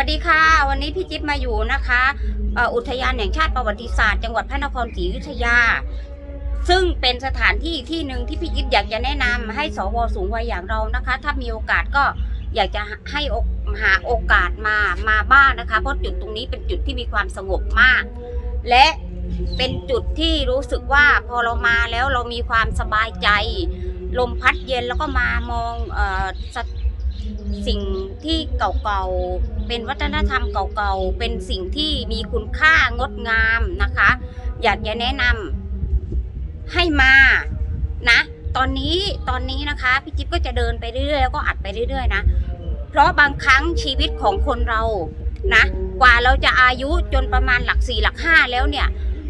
สวัสดีค่ะ วันนี้พี่จิ๊บมาอยู่นะคะอุทยานแห่งชาติประวัติศาสตร์จังหวัดพระนครศรีอยุธยา ซึ่งเป็นสถานที่ที่หนึ่งที่พี่จิ๊บอยากจะแนะนำให้สวสูงวัยอย่างเรานะคะ ถ้ามีโอกาสก็อยากจะให้หาโอกาสมามาบ้างนะคะ เพราะจุดตรงนี้เป็นจุดที่มีความสงบมาก และเป็นจุดที่รู้สึกว่าพอเรามาแล้วเรามีความสบายใจ ลมพัดเย็นแล้วก็มามองอส,สิ่งที่เก่าๆ เป็นวัฒนธรรมเก่าๆ เป็นสิ่งที่มีคุณค่างดงามนะคะ อยากจะแนะนำให้มานะ ตอนนี้ตอนนี้นะคะพี่จิ๊บก็จะเดินไปเรื่อยๆแล้วก็อัดไปเรื่อยๆนะเพราะบางครั้งชีวิตของคนเรานะกว่าเราจะอายุจนประมาณหลักสี่หลักห้าแล้วเนี่ย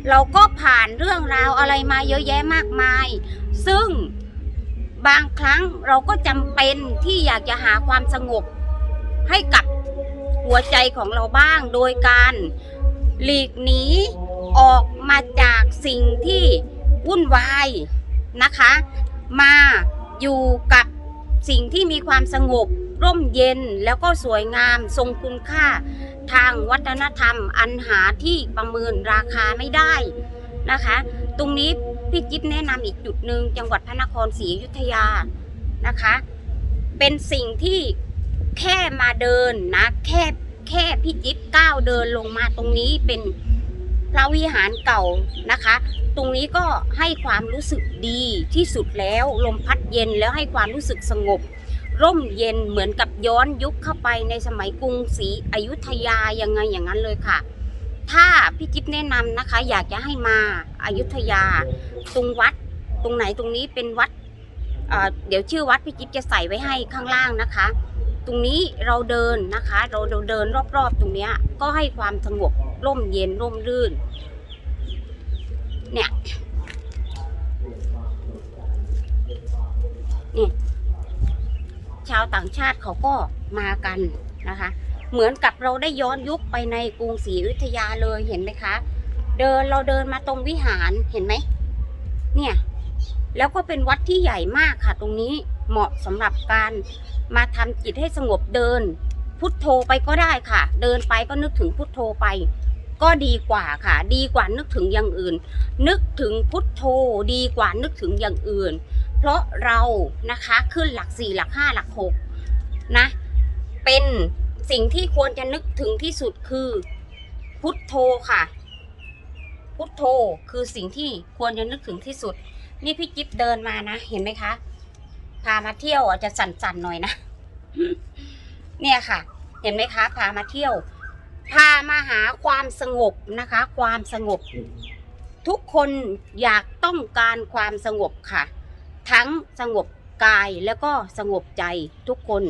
เราก็ผ่านเรื่องราวอะไรมาเยอะแยะมากมาย ซึ่งบางครั้งเราก็จำเป็นที่อยากจะหาความสงบให้กับ หัวใจของเราบ้าง โดยการหลีกหนีออกมาจากสิ่งที่วุ่นวายนะคะ มาอยู่กับสิ่งที่มีความสงบร่มเย็นแล้วก็สวยงามทรงคุณค่า ทางวัฒนธรรมอันหาที่ประเมินราคาไม่ได้นะคะ ตรงนี้พี่จิ๊บแนะนำอีกจุดหนึ่งจังหวัดพระนครศรีอยุธยานะคะ เป็นสิ่งที่ แค่มาเดินนะ แค่แค่พี่จิ๊บก้าวเดินลงมาตรงนี้เป็นพระวิหารเก่านะคะ ตรงนี้ก็ให้ความรู้สึกดีที่สุดแล้วลมพัดเย็นแล้วให้ความรู้สึกสงบ ร่มเย็นเหมือนกับย้อนยุคเข้าไปในสมัยกรุงศรีอยุธยายังไงอย่างนั้นเลยค่ะ ถ้าพี่จิ๊บแนะนำนะคะ อยากจะให้มาอายุทยา ตรงวัด ตรงไหนตรงนี้เป็นวัดเเดี๋ยวชื่อวัดพี่จิ๊บจะใส่ไว้ให้ข้างล่างนะคะ ตรงนี้เราเดินนะคะเราเดินรอบๆตรงเนี้ยก็ให้ความสงบร่มเย็นร่มรื่น เนี่ยนี่ชาวต่างชาติเขาก็มากันนะคะ เหมือนกับเราได้ย้อนยุคไปในกรุงศรีอยุธยาเลยเห็นไหมคะ เดินเราเดินมาตรงวิหารเห็นไหมเนี่ย แล้วก็เป็นวัดที่ใหญ่มากค่ะตรงนี้ เหมาะสำหรับการมาทำจิตให้สงบเดิน พุทโธไปก็ได้ค่ะ เดินไปก็นึกถึงพุทโธไป ก็ดีกว่าค่ะ ดีกว่านึกถึงอย่างอื่น นึกถึงพุทโธดีกว่านึกถึงอย่างอื่น เพราะเรานะคะขึ้นหลักสี่หลักห้าหลักหกนะเป็นสิ่งที่ควรจะนึกถึงที่สุดคือ พุทโธค่ะ พุทโธคือสิ่งที่ควรจะนึกถึงที่สุด นี่พี่จิ๊บเดินมานะ เห็นไหมคะ พามาเที่ยวอาจจะสั่นๆหน่อยนะ เนี่ยค่ะ เห็นไหมคะ พามาเที่ยว พามาหาความสงบนะคะ ความสงบ ทุกคนอยากต้องการความสงบค่ะ ทั้งสงบกายแล้วก็สงบใจทุกคน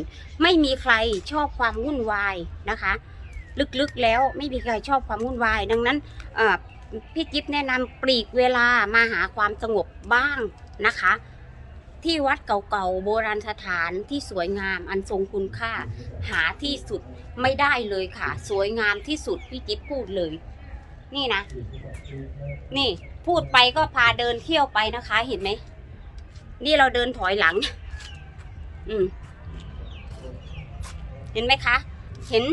ไม่มีใครชอบความวุ่นวายนะคะ ลึกๆแล้วไม่มีใครชอบความวุ่นวาย ดังนั้นพี่จิ๊บแนะนำปลีกเวลามาหาความสงบบ้างนะคะ ที่วัดเก่าๆโบราณสถานที่สวยงามอันทรงคุณค่า หาที่สุดไม่ได้เลยค่ะ สวยงามที่สุดพี่จิ๊บพูดเลย นี่นะ นี่พูดไปก็พาเดินเที่ยวไปนะคะ เห็นไหมนี่เราเดินถอยหลัง อืม เห็นไหมคะ เห็น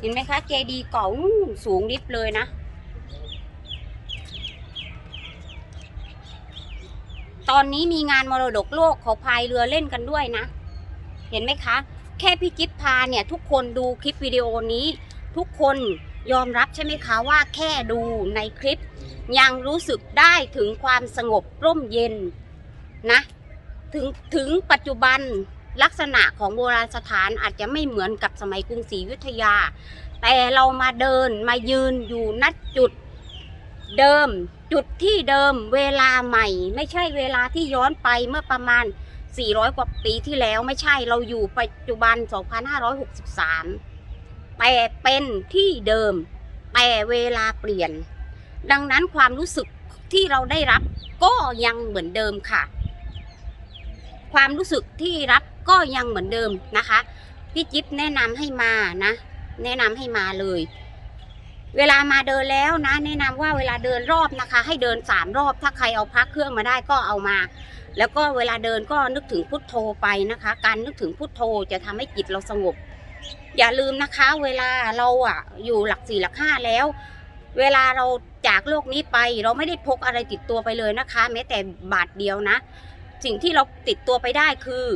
เห็นไหมคะ เจดีย์เก่าสูงริบเลยนะ ตอนนี้มีงานมรดกโลกเขาพายเรือเล่นกันด้วยนะ เห็นไหมคะ แค่พี่จิ๊บพาเนี่ยทุกคนดูคลิปวิดีโอนี้ ทุกคนยอมรับใช่ไหมคะว่าแค่ดูในคลิป ยังรู้สึกได้ถึงความสงบร่มเย็นนะถึงถึงปัจจุบันลักษณะของโบราณสถานอาจจะไม่เหมือนกับสมัยกรุงศรีอยุธยา แต่เรามาเดินมายืนอยู่ณจุด เดิม จุดที่เดิมเวลาใหม่ ไม่ใช่เวลาที่ย้อนไปเมื่อประมาณ 400 กว่าปีที่แล้วไม่ใช่เราอยู่ปัจจุบัน 2563 แต่เป็นที่เดิม แต่เวลาเปลี่ยน ดังนั้นความรู้สึกที่เราได้รับก็ยังเหมือนเดิมค่ะ ความรู้สึกที่รับก็ยังเหมือนเดิมนะคะ พี่จิ๊บแนะนำให้มานะ แนะนำให้มาเลย เวลามาเดินแล้วนะ แนะนำว่าเวลาเดินรอบนะคะ ให้เดินสามรอบ ถ้าใครเอาพักเครื่องมาได้ก็เอามา แล้วก็เวลาเดินก็นึกถึงพุทโธไปนะคะ การนึกถึงพุทโธจะทำให้จิตเราสงบ อย่าลืมนะคะ เวลาเราอะ อยู่หลักสี่หลักห้าแล้ว เวลาเราจากโลกนี้ไป เราไม่ได้พกอะไรติดตัวไปเลยนะคะ แม้แต่บาทเดียวนะ สิ่งที่เราติดตัวไปได้คือ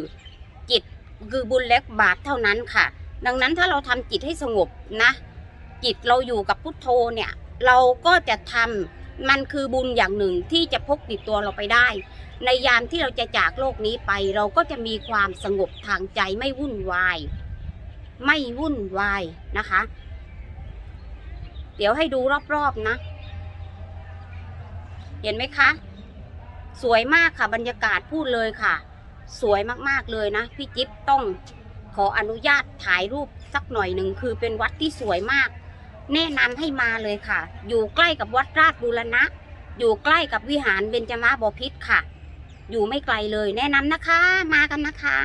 จิตคือบุญเล็กบาปเท่านั้นค่ะ ดังนั้นถ้าเราทำจิตให้สงบนะ จิตเราอยู่กับพุทโธเนี่ย เราก็จะทำมันคือบุญอย่างหนึ่งที่จะพกติดตัวเราไปได้ ในยามที่เราจะจากโลกนี้ไป เราก็จะมีความสงบทางใจไม่วุ่นวาย ไม่วุ่นวายนะคะ เดี๋ยวให้ดูรอบๆนะ เห็นไหมคะ สวยมากค่ะบรรยากาศพูดเลยค่ะ สวยมากๆเลยนะ พี่จิ๊บต้องขออนุญาตถ่ายรูปสักหน่อยหนึ่งคือเป็นวัดที่สวยมาก แนะนำให้มาเลยค่ะ อยู่ใกล้กับวัดราชบูรณะ อยู่ใกล้กับวิหารเบญจมาบพิตรค่ะ อยู่ไม่ไกลเลย แนะนำนะคะ มากันนะคะ